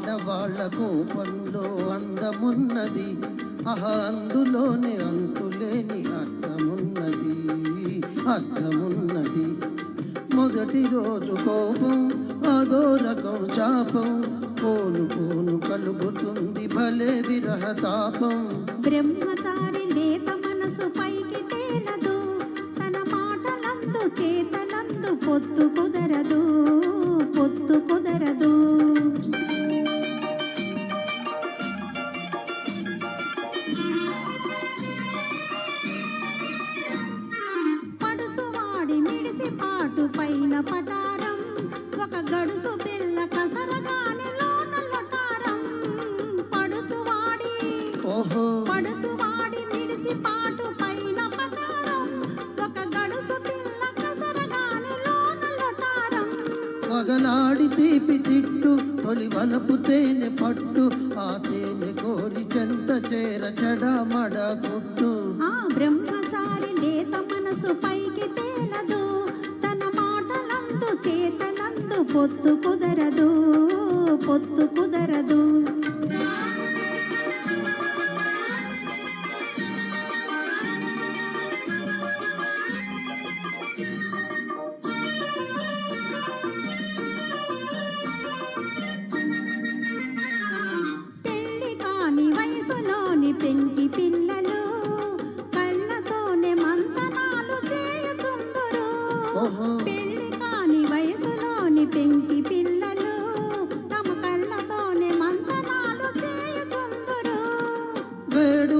ఆడవాళ్ళ కోపంలో అందమున్నది. అహ అందులోనే అంతులేని అర్థమున్నది. అర్థమున్నది. మొదటి రోజు కోపం అదో రకం శాపం. పోను పోను కలుగుతుంది భలే విరహతాపం. బ్రహ్మచారి లేత మనసు పైకి పడుచువాడి మిడిసి పాటు పైన పటారం. ఒక గడుసు పిల్ల కసరగానే లోన లొటారం. పడుచువాడి ఓహో. పడుచువాడి పగలాడి తీపి తిట్టు తొలి వలపు తేనె పట్టు ఆ తేనె కోరి చెంత చేర చెడమడ కుట్టు. ఆ బ్రహ్మచారి లేత మనసు పైకి తేలదు తన మాటలందు చేతనందు పొత్తు కుదరదు పొత్తు కుదరదు.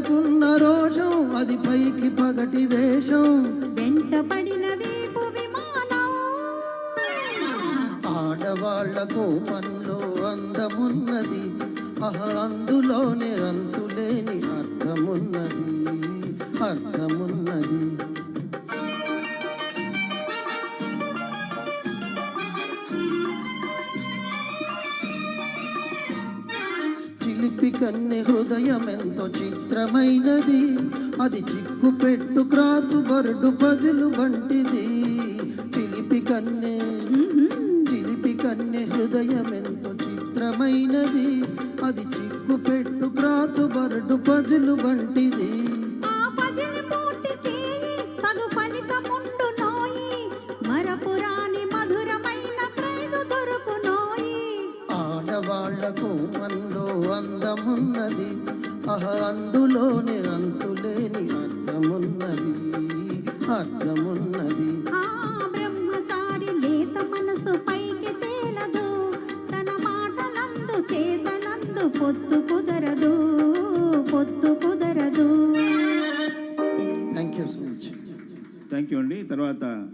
వేడుకున్న రోషం అది పైకి పగటి వేషం. వెంటపడిన వీపు విమానం. ఆడవాళ్ళ కోపంలో అందమున్నది. అందులోనే అంతులేని అర్థమున్నది. అర్థమున్నది. చిలిపి కన్నె హృదయం ఎంతో చిత్రమైనది. అది చిక్కు పెట్టు క్రాసు బరుడు పజలు వంటిది. చిలిపి కన్నె చిలిపి కన్నె హృదయం ఎంతో చిత్రమైనది. అది చిక్కు పెట్టు క్రాసు బరుడు పజలు వంటిది. ఆ పజిల్ పూర్తి చేయి తగు ఫలితం ఆడవాళ్ళ కోపంలో అందమున్నది. అహ అందులోనే అంతులేని అర్థమున్నది. అర్థమున్నది. ఆ బ్రహ్మచారి లేత మనసు పైకి తేలదు. తన మాటలందు చేతనందు పొత్తు కుదరదు. పొత్తు కుదరదు. Thank you so much thank you అండి. తర్వాత